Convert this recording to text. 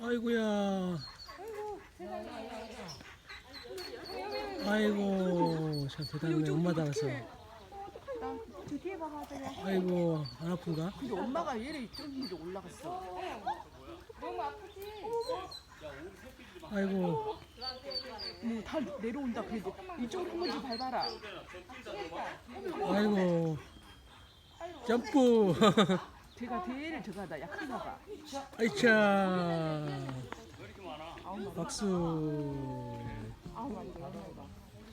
아이고야. 아이고, 참 대단해. 엄마 닮았어. 저 뒤에 봐봐 저기 아이고, 안 아픈가? 근데 엄마가 얘를 좀 위로 올라갔어. 아이고, 뭐 다 내려온다 그래도 이쪽으로 한 번씩 밟아라. 아이고. 점프. 제가 대를 저거 하다 약한가 봐. 아이차. 박수.